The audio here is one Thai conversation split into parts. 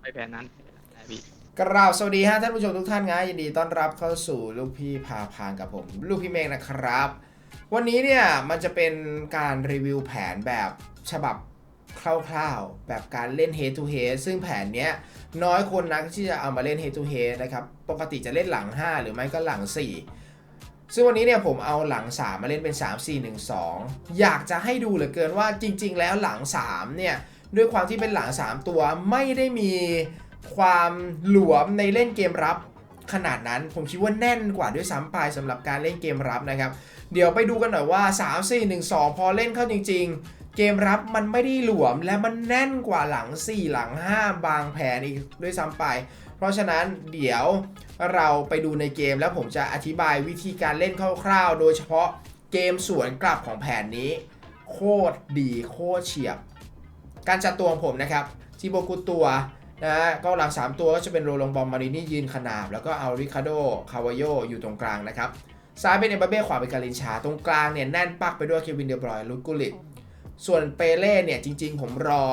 ไปแผนนั้นได้พี่กราบสวัสดีฮะท่านผู้ชมทุกท่านนะยินดีต้อนรับเข้าสู่ลูกพี่พาพางกับผม ลูกพี่เมฆนะครับ วันนี้เนี่ยมันจะเป็นการรีวิวแผนแบบฉบับคร่าวๆ แบบการเล่น head to head ซึ่งแผนเนี้ยน้อยคนนักที่จะเอามาเล่น head to head นะครับ ปกติจะเล่นหลัง 5 หรือไม่ก็หลัง 4 ซึ่งวันนี้เนี่ยผมเอาหลัง 3 มาเล่นเป็น 3 4 1 2 อยากจะให้ดูเหลือเกินว่าจริง ๆ แล้วหลัง 3 เนี่ย ด้วยความที่เป็นหลัง 3 ตัวไม่ได้มีความหลวมในเล่นเกมรับขนาดนั้นผมคิดว่าแน่นกว่าด้วยซ้ำไปสำหรับการเล่นเกมรับนะครับ เดี๋ยวไปดูกันหน่อยว่า 3 4 1 2 พอเล่นเข้าจริง ๆ เกมรับมันไม่ได้หลวมและมันแน่นกว่าหลัง 4 หลัง 5 บางแผนอีกด้วยซ้ำไป เพราะฉะนั้นเดี๋ยวเราไปดูในเกมแล้วผมจะอธิบายวิธีการเล่นคร่าวๆ โดยเฉพาะเกมสวนกลับของแผนนี้ โคตรดีโคตรเฉียบ การจัดตัวของผมนะครับทีโบกุตัวนะฮะก็หลัง 3 ตัวก็จะเป็นโรลงบอมมารินี่ยืนขนาบ แล้วก็เอาริคาโดคาวาโยอยู่ตรงกลางนะครับ ซ้ายเป็นเอมบาเบ้ขวาเป็นการินชา ตรงกลางเนี่ยแน่นปักไปด้วยเควินเดบรอยลุกุลิตส่วนเปเล่เนี่ยจริง ๆ ผมรอ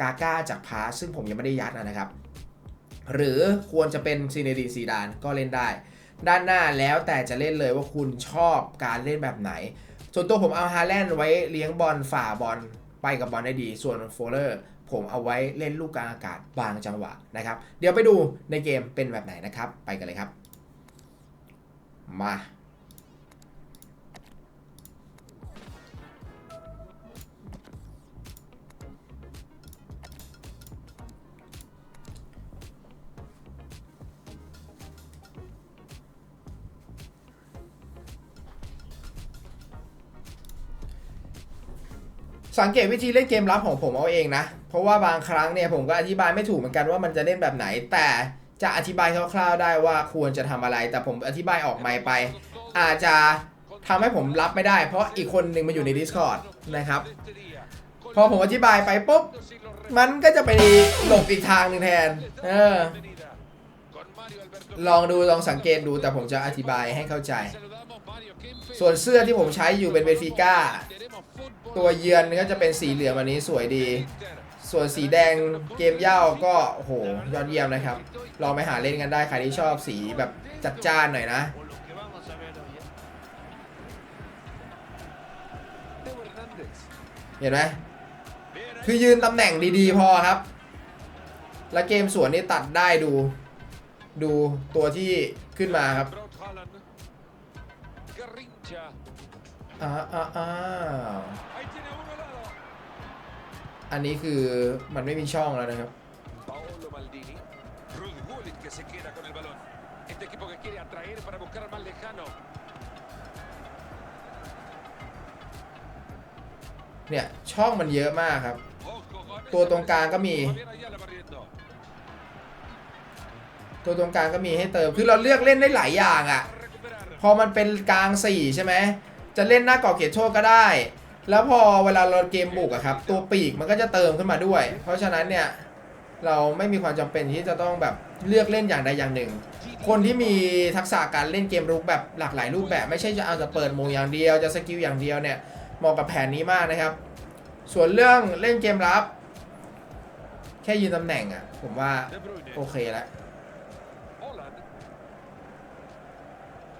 กาก้าจากพาซึ่งผมยังไม่ได้ยัดนะครับ หรือควรจะเป็นซีเนดีนซีดานก็เล่นได้ ด้านหน้าแล้วแต่จะเล่นเลยว่าคุณชอบการเล่นแบบไหน ส่วนตัวผมเอาฮาแลนด์ไว้เลี้ยงบอลฝ่าบอล ไปกับบอลได้ดี ส่วนโฟลเลอร์ผมเอาไว้เล่นลูกกลางอากาศบางจังหวะนะครับ เดี๋ยวไปดูในเกมเป็นแบบไหนนะครับ ไปกันเลยครับ มา สังเกตวิธีเล่นเกมรับของผมเอาเองนะ เพราะว่าบางครั้งเนี่ยผมก็อธิบายไม่ถูกเหมือนกันว่ามันจะเล่นแบบไหน แต่จะอธิบายคร่าวๆได้ว่าควรจะทำอะไร แต่ผมอธิบายออกไม่ไป อาจจะทำให้ผมรับไม่ได้ เพราะอีกคนหนึ่งมาอยู่ใน Discord นะครับ พอผมอธิบายไปปุ๊บ มันก็จะไปหลบอีกทางหนึ่งแทน เออ ลองดูลองสังเกตดูแต่ผมจะอธิบายให้เข้าใจ ส่วนเสื้อที่ผมใช้อยู่เป็นเบฟิก้า ตัวเยือนก็จะเป็นสีเหลืองอันนี้สวยดี ส่วนสีแดงเกมเย่าก็โอ้โหยอดเยี่ยมนะครับ ลองไปหาเล่นกันได้ใครที่ชอบสีแบบจัดจ้านหน่อยนะเห็นไหมคือยืนตำแหน่งดีๆพอครับ แล้วเกมสวนนี่ตัดได้ดู ดูตัวที่ขึ้นมาครับอ่าอ่าอ่าอันนี้คือมันไม่มีช่องแล้วนะครับ Paolo Maldini. Rudy Gullit que se queda con el balón. Este equipo que quiere atraer para buscar al más lejano. เนี่ยช่องมันเยอะมากครับ Ojo con ตัว esa ตรงกลางก็มี Fabián Ayala barriendo. ตัวตรงกลางก็มีให้เติม คือเราเลือกเล่นได้หลายอย่างอะ่ะ พอมันเป็นกลาง 4 ใช่ไหม จะเล่นหน้ากาะเกียรติโชคก็ได้ แล้วพอเวลาเราเกมบุกอะครับ ตัวปีกมันก็จะเติมขึ้นมาด้วย เพราะฉะนั้นเนี่ย เราไม่มีความจำเป็นที่จะต้องแบบเลือกเล่นอย่างใดอย่างหนึ่ง คนที่มีทักษะการเล่นเกมรุกแบบหลากหลายรูปแบบ ไม่ใช่จะเอาจะเปิดโมงอย่างเดียว จะสกิลอย่างเดียวเนี่ย เหมาะกับแผนนี้มากนะครับ ส่วนเรื่องเล่นเกมรับ แค่ยืนตำแหน่งอะผมว่าโอเคแล้ว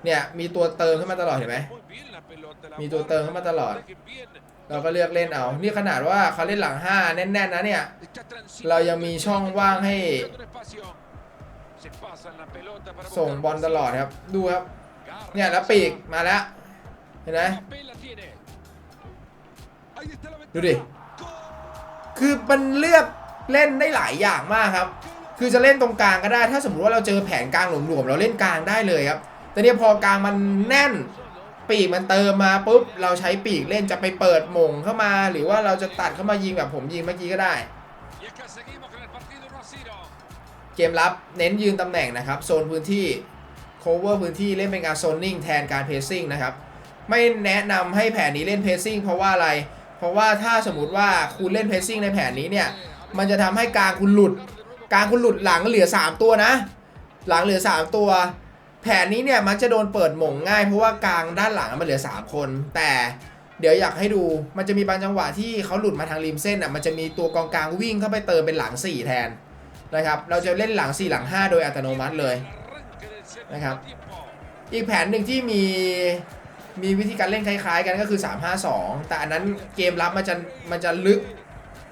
เนี่ยมีตัวเติมขึ้นมาตลอดเห็นไหม Muy bien la pelota. La Mi tu guarda, tern เข้ามาตลอด เราก็เลือกเล่นเอา นี่ขนาดว่าเขาเล่นหลัง 5 แน่นๆนะเนี่ย เรายังมีช่องว่างให้ ส่งบอลตลอดครับ ดูครับ เนี่ยแล้วปีกมาแล้ว เห็นไหมดูดิ คือมันเลือกเล่นได้หลายอย่างมากครับ คือจะเล่นตรงกลางก็ได้ ถ้าสมมติว่าเราเจอแผนกลางหลวมๆเราเล่นกลางได้เลยครับ แต่เนี่ยพอกลางมันแน่นปีกมันเติมมาปุ๊บเราใช้ปีกเล่นจะไปเปิดหม่งเข้ามา หรือว่าเราจะตัดเข้ามายิงแบบผมยิงเมื่อกี้ก็ได้ เกมรับเน้นยืนตำแหน่งนะครับ โซนพื้นที่ cover พื้นที่เล่นเป็นการโซนนิ่งแทนการเพซซิ่งนะครับ ไม่แนะนำให้แผนนี้เล่นเพซซิ่งเพราะว่าอะไร เพราะว่าถ้าสมมติว่าคุณเล่นเพซซิ่งในแผนนี้เนี่ย มันจะทำให้กลางคุณหลุด กลางคุณหลุดหลังเหลือ 3 ตัวนะ หลังเหลือ 3 ตัว แผนนี้เนี่ยมักจะโดนเปิดหม่งง่ายเพราะว่ากลางด้านหลังมันเหลือ 3 คน แต่เดี๋ยวอยากให้ดูมันจะมีบางจังหวะที่เขาหลุดมาทางริมเส้นอะมันจะมีตัวกองกลางวิ่งเข้าไปเติมเป็นหลัง 4 แทนนะครับเราจะเล่นหลัง 4 หลัง 5 โดยอัตโนมัติเลย Arranque del segundo Acá. tiempo. อีกแผนหนึ่งที่มีมีวิธีการเล่นคล้ายๆ กันก็คือ 3-5-2 แต่อันนั้นเกมรับมันจะมันจะลึก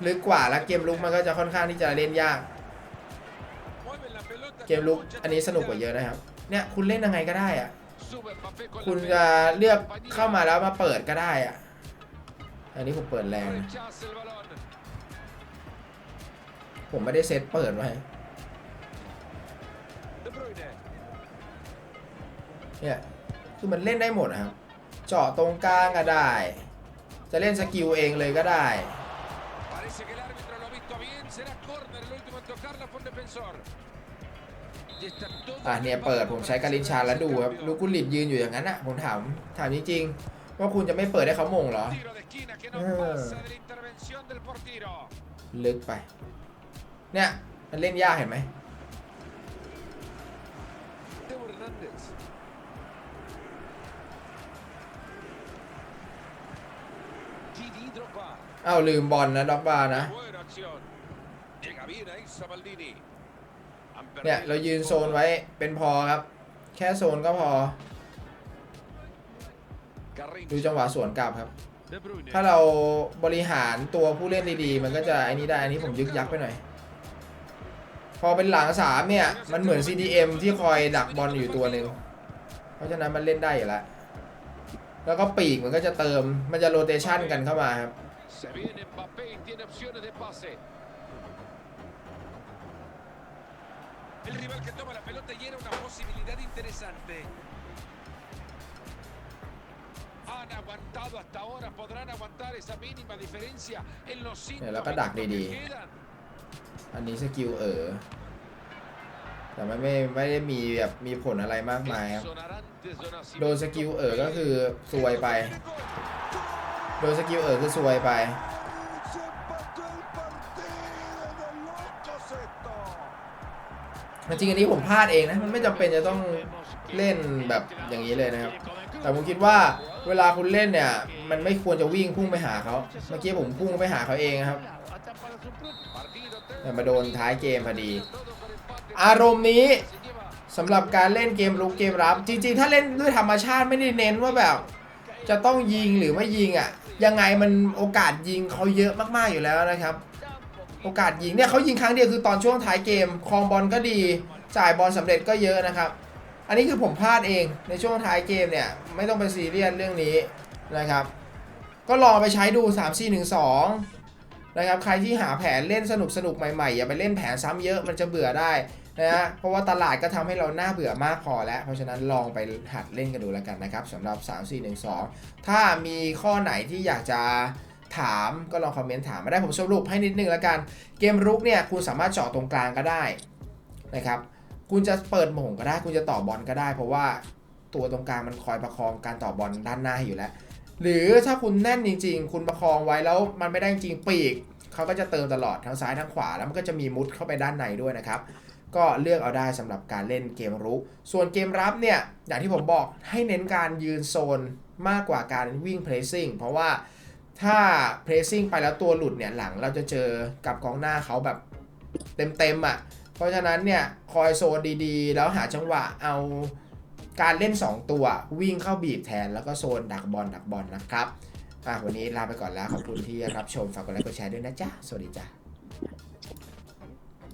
ลึกกว่าแล้วเกมลุกมันก็จะค่อนข้างที่จะเล่นยาก เกมลุกอันนี้สนุกกว่าเยอะนะครับ เนี่ยคุณเล่นยังไงก็ได้อะ Sube Mbappé con คุณ la จะ pelota. เลือกเข้ามาแล้วมาเปิดก็ได้อะอันนี้ผมเปิดแรงนะ Rechaza el balón. ผมไม่ได้เซตเปิดไว้ De Bruyne. เนี่ยคือมันเล่นได้หมดนะครับ เจาะตรงกลางก็ได้ จะเล่นสกิลเองเลยก็ได้ อะเนี่ยเปิดผมใช้การินชาแล้วดูครับลูกกุลิตยืนอยู่อย่างนั้นอะผมถามถามจริงๆว่าคุณจะไม่เปิดให้เขามงเหรอลึกไป เนี่ยมันเล่นยากเห็นไหม Teo Hernández. Gigi Drogba. อ้าลืมบอลนะด็อกบานะ เนี่ยเรายืนโซนไว้เป็นพอครับ แค่โซนก็พอ ดูจังหวะสวนกลับครับ ถ้าเราบริหารตัวผู้เล่นดีๆ มันก็จะไอ้นี้ได้อันนี้ผมยึกยักไปหน่อย พอเป็นหลังสามเนี่ย มันเหมือน CDM ที่คอยดักบอลอยู่ตัวหนึ่งเพราะฉะนั้นมันเล่นได้อยู่แล้วแล้วก็ปีกมันก็จะเติมมันจะโรเตชันกันเข้ามาครับ El rival que toma la pelota y era una posibilidad interesante. Han aguantado hasta ahora, podrán aguantar esa mínima diferencia en los cinco Mira, la que ดัก minutos ดี que ๆ quedan. อันนี้สกิลเออ แต่ไม่ไม่ไม่ได้มีแบบมีผลอะไรมากมายครับ Sonarante Zonasi. โดนสกิลเออก็คือซวยไป โดนสกิลเออคือซวยไป จริงอันนี้ผมพลาดเองนะ มันไม่จำเป็นจะต้องเล่นแบบอย่างนี้เลยนะครับ แต่ผมคิดว่าเวลาคุณเล่นเนี่ย มันไม่ควรจะวิ่งพุ่งไปหาเขา เมื่อกี้ผมพุ่งไปหาเขาเองครับแต่มาโดนท้ายเกมพอดี อารมณ์นี้สำหรับการเล่นเกมลุกเกมรับ จริงๆ ถ้าเล่นด้วยธรรมชาติไม่ได้เน้นว่าแบบ จะต้องยิงหรือไม่ยิงอะ ยังไงมันโอกาสยิงเขาเยอะมากๆอยู่แล้วนะครับ โอกาสยิงเนี่ยเขายิงครั้งเดียวคือตอนช่วงท้ายเกมครองบอลก็ดี จ่ายบอลสำเร็จก็เยอะนะครับ อันนี้คือผมพลาดเองในช่วงท้ายเกมเนี่ยไม่ต้องไปซีเรียสเรื่องนี้นะครับ ก็ลองไปใช้ดู 3 4 1 2นะครับใครที่หาแผนเล่นสนุกสนุกใหม่ๆ อย่าไปเล่นแผนซ้ำเยอะมันจะเบื่อได้นะฮะเพราะว่าตลาดก็ทำให้เราหน้าเบื่อมากพอแล้ว เพราะฉะนั้นลองไปหัดเล่นกันดูแล้วกันนะครับสำหรับ 3 4 1 2 ถ้ามีข้อไหนที่อยากจะ ถามก็ลองคอมเมนต์ถามมาได้ผมสรุปให้นิดนึงแล้วกัน เกมรุกเนี่ยคุณสามารถเจาะตรงกลางก็ได้นะครับคุณจะเปิดโมงก็ได้ คุณจะต่อบอลก็ได้ เพราะว่าตัวตรงกลางมันคอยประคองการต่อบอลด้านหน้าอยู่แล้ว หรือถ้าคุณแน่นจริง ๆ คุณประคองไว้แล้วมันไม่ได้จริงปีกเขาก็จะเติมตลอดทั้งซ้ายทั้งขวาแล้วมันก็จะมีมุดเข้าไปด้านในด้วยนะครับก็เลือกเอาได้สำหรับการเล่นเกมรุก ส่วนเกมรับเนี่ย อย่างที่ผมบอกให้เน้นการยืนโซนมากกว่าการวิ่งเพรสซิ่งเพราะว่า ถ้าเพรสซิ่งไปแล้วตัวหลุดเนี่ยหลังเราจะเจอกับกองหน้าเขาแบบเต็มๆอะ เพราะฉะนั้นเนี่ยคอยโซนดีๆ แล้วหาจังหวะเอาการเล่น 2 ตัววิ่งเข้าบีบแทนแล้วก็โซนดักบอลดักบอลนะครับอะวันนี้ลาไปก่อนแล้วขอบคุณที่รับชมฝากกดไลค์กดแชร์ด้วยนะจ๊ะ สวัสดีจ้ะ